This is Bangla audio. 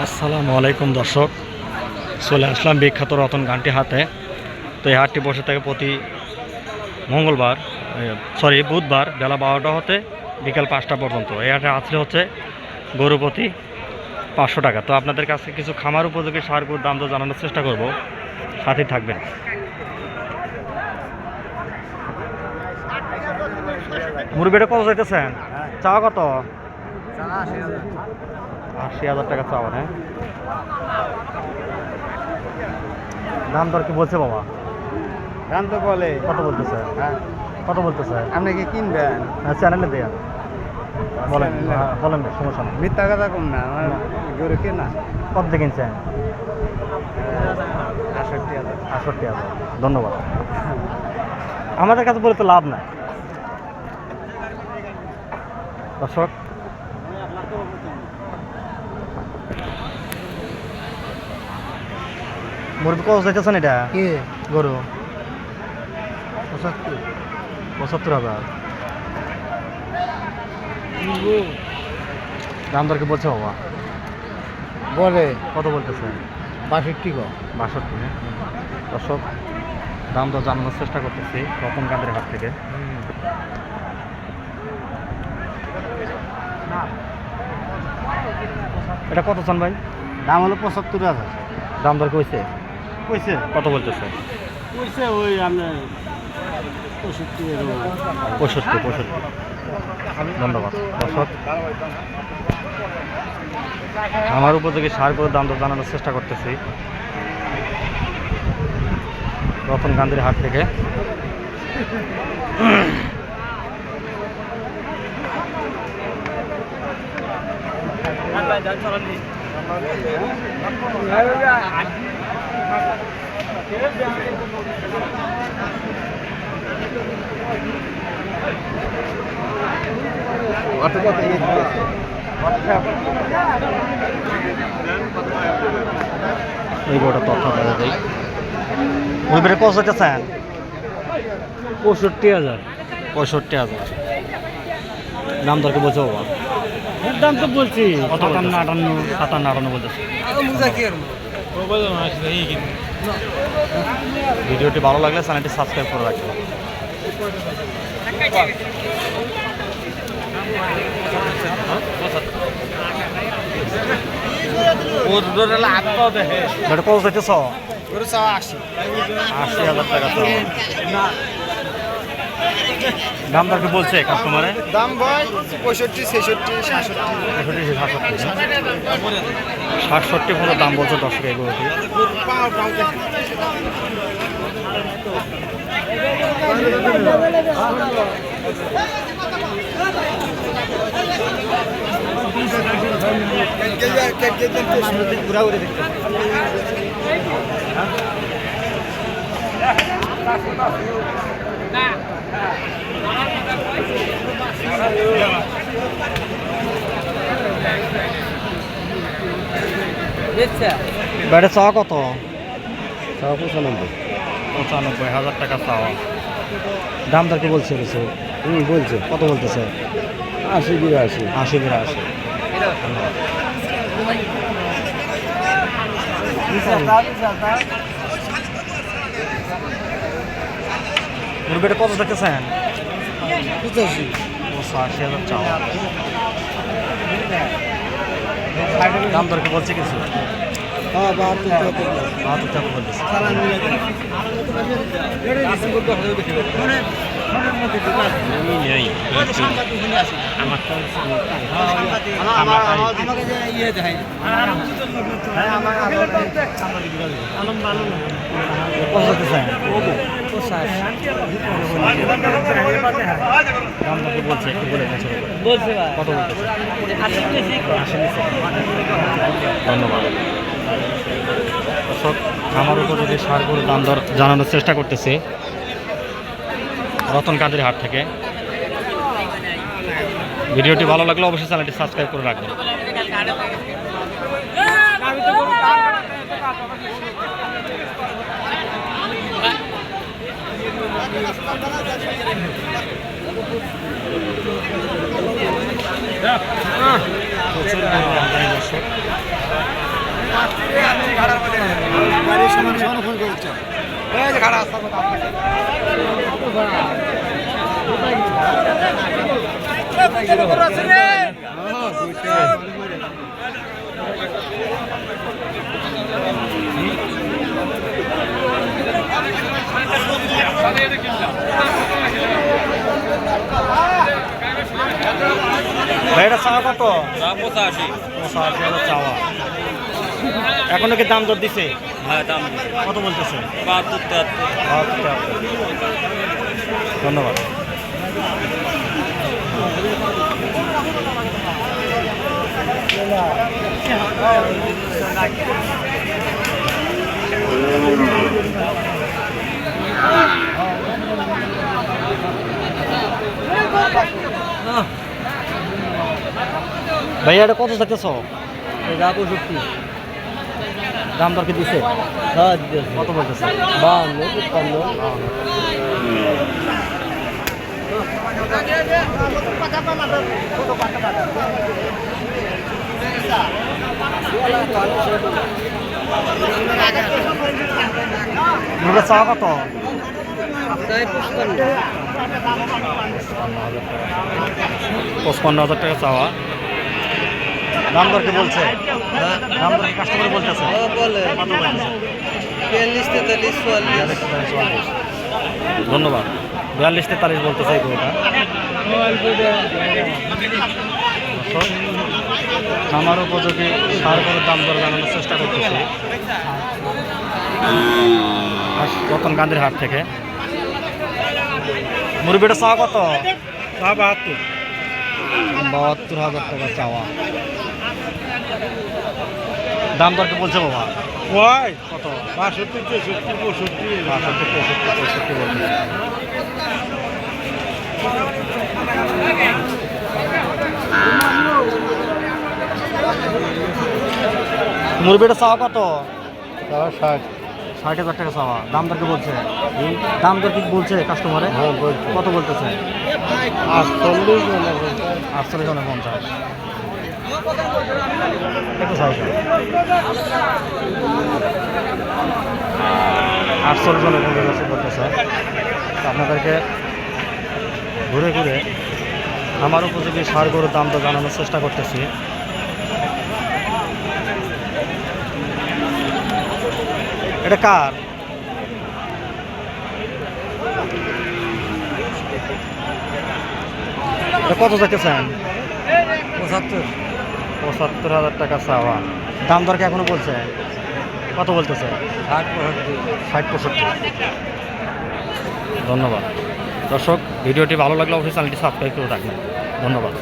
আসসালামু আলাইকুম দর্শক। চলে আসলাম বিখ্যাত রতন গানটি হাতে। তো এই হাটটি বসে থাকে প্রতি মঙ্গলবার সরি বুধবার বেলা বারোটা হতে বিকাল পাঁচটা পর্যন্ত। এই হাটে আসলে হচ্ছে গরু প্রতি পাঁচশো টাকা। তো আপনাদের কাছে কিছু খামার উপযোগী সার গরুর দাম তো জানানোর চেষ্টা করব। সাথেই থাকবেন। মুরগিটা কত চাইতেছেন? চাওয়া কত? আশি হাজার টাকা চাওয়া হ্যাঁ? দাম দর কি বলছে বাবা? দাম তো বলে। কত বলতেছে? হ্যাঁ। কত বলতেছে? আপনি কি কিনবেন? হ্যাঁ চ্যানেলে দেন বলেন হ্যাঁ, বলেন সমস্যা নেই। মিথ্যা কথা কম না আমার গরু কেনা। কত দিয়ে কিনছেন? আষট্টি হাজার। আটষট্টি হাজার। ধন্যবাদ। আমাদের কাছে বলে তো লাভ নাই। দর্শক মুরগি কত চাইতেছেন এটা কে? গরু পঁচাত্তর পঁচাত্তর হাজার দাম দর কি বলছে বাবা? বলে। কত বলতেছে? বাষট্টি গো বাষট্টি হ্যাঁ দর্শক দাম দর জানানোর চেষ্টা করতেছি রতন কান্দের হাট থেকে। এটা কত চান ভাই? দাম হলো পঁচাত্তর হাজার দাম দর কইছে কইছে? কত বলতেছে? কইছে ওই আপনার পঁয়ষট্টি পঁয়ষট্টি পঁয়ষট্টি। ধন্যবাদ। দর্শক আমার উপযোগী সার করে দাম দর জানানোর চেষ্টা করতেছি। রতন গান্ধীর হাট থেকে। এই গোটা তথ্য দেখা যায় মুরগিটা কত চাইতেছেন পঁয়ষট্টি হাজার। পঁয়ষট্টি হাজার। দাম দরকে বলছে বাবা? দাম তো বলছি কত সাতান্ন আটান্ন সাতান্ন আটান্ন বলতেছে। ভিডিওটি ভালো লাগলে চ্যানেলটি সাবস্ক্রাইব করে রাখবেন। এটা কত চাইতেছ? আশি। হাজার টাকা দাম দর কি বলছে কাস্টমারে দাম ভাই পঁয়ষট্টি ছেষট্টি সাতষট্টি। সাতষট্টি। সাতষট্টি পর্যন্ত দাম বলছে দর্শক এগুলোটি ব্যাটে চাওয়া কত? চা পঁচানব্বই। পঁচানব্বই হাজার টাকা চাওয়া। দাম দর কি বলছে কিছু? হুম বলছে। কত বলতেছে? আশি বিরাশি। আশি বিরাশি। মুরগিটা কত দেখতেছেন পঁচাশি। আশি হাজার চাওয়া। দাম দর কি বলছে কিছু? হ্যাঁ ইয়ে বলছে একটু বলে বলছে কত ধন্যবাদ দর্শক আমার উপযোগী সারগুলোর দাম দর জানানোর চেষ্টা করতেছে রতন কান্দির হাট থেকে ভিডিওটি ভালো লাগলে অবশ্যই চ্যানেলটি সাবস্ক্রাইব করে রাখবেন প্রচুর পরিমাণে আমদানি দর্শক ফোন করছে ভাই এটা চাওয়া কত? পঁচাশি। পঁচাশি হাজার চাওয়া। এখনও কি দাম দর দিছে? হ্যাঁ দাম কত বলতেছে? বাহাত্তর তেহাত্তর। ধন্যবাদ। ভাইয়া এটা কত চাইতেছ? এটা পঁয়ষট্টি দাম দর কি দিছে? হ্যাঁ কত বলতেছে? বাহান্ন তিপ্পান্ন চাওয়া কত? পঁচপান্ন হাজার টাকা চাওয়া। দাম দর কি বলছে। দাম দর কাস্টমার বলতেছে। বলে। কত বলতেছে বিয়াল্লিশ তেতাল্লিশ চুয়াল্লিশ। ধন্যবাদ। বিয়াল্লিশ তেতাল্লিশ বলতেছে এই গরুটা আমার উপযোগী সার দাম দর জানানোর চেষ্টা করতেছি। রতন গান্ধীর হাট থেকে। মুরগিটা চাওয়া কত? চাওয়া বাহাত্তর। বাহাত্তর হাজার টাকা চাওয়া। দাম দর কি বলছে বাবা? ওই কত? বাষট্টি তেষট্টি পঁয়ষট্টি। বাষট্টি তেষট্টি চৌষট্টি বলছে। মুরগিটা চাওয়া কত? ষাট। ষাট হাজার টাকা চাওয়া। দাম দর কি বলছে? দাম দর কি বলছে কাস্টমারে হ্যাঁ, কত বলতেছে? আটচল্লিশ আটচল্লিশ পঞ্চাশ। আটচল্লিশ পঞ্চাশ তো আপনাদেরকে ঘুরে ঘুরে আমার উপযোগী সার গরুর দাম তো জানানোর চেষ্টা করতেছি। এটা কার? কত চাইতেছেন? পঁচাত্তর। পঁচাত্তর হাজার টাকা চাওয়া। দাম দর কি এখনও বলছে? কত বলতেছে? ষাট পঁয়ষট্টি ষাট পঁয়ষট্টি ধন্যবাদ। দর্শক ভিডিওটি ভালো লাগলে অবশ্যই চ্যানেলটি সাবস্ক্রাইব করে রাখবেন। ধন্যবাদ।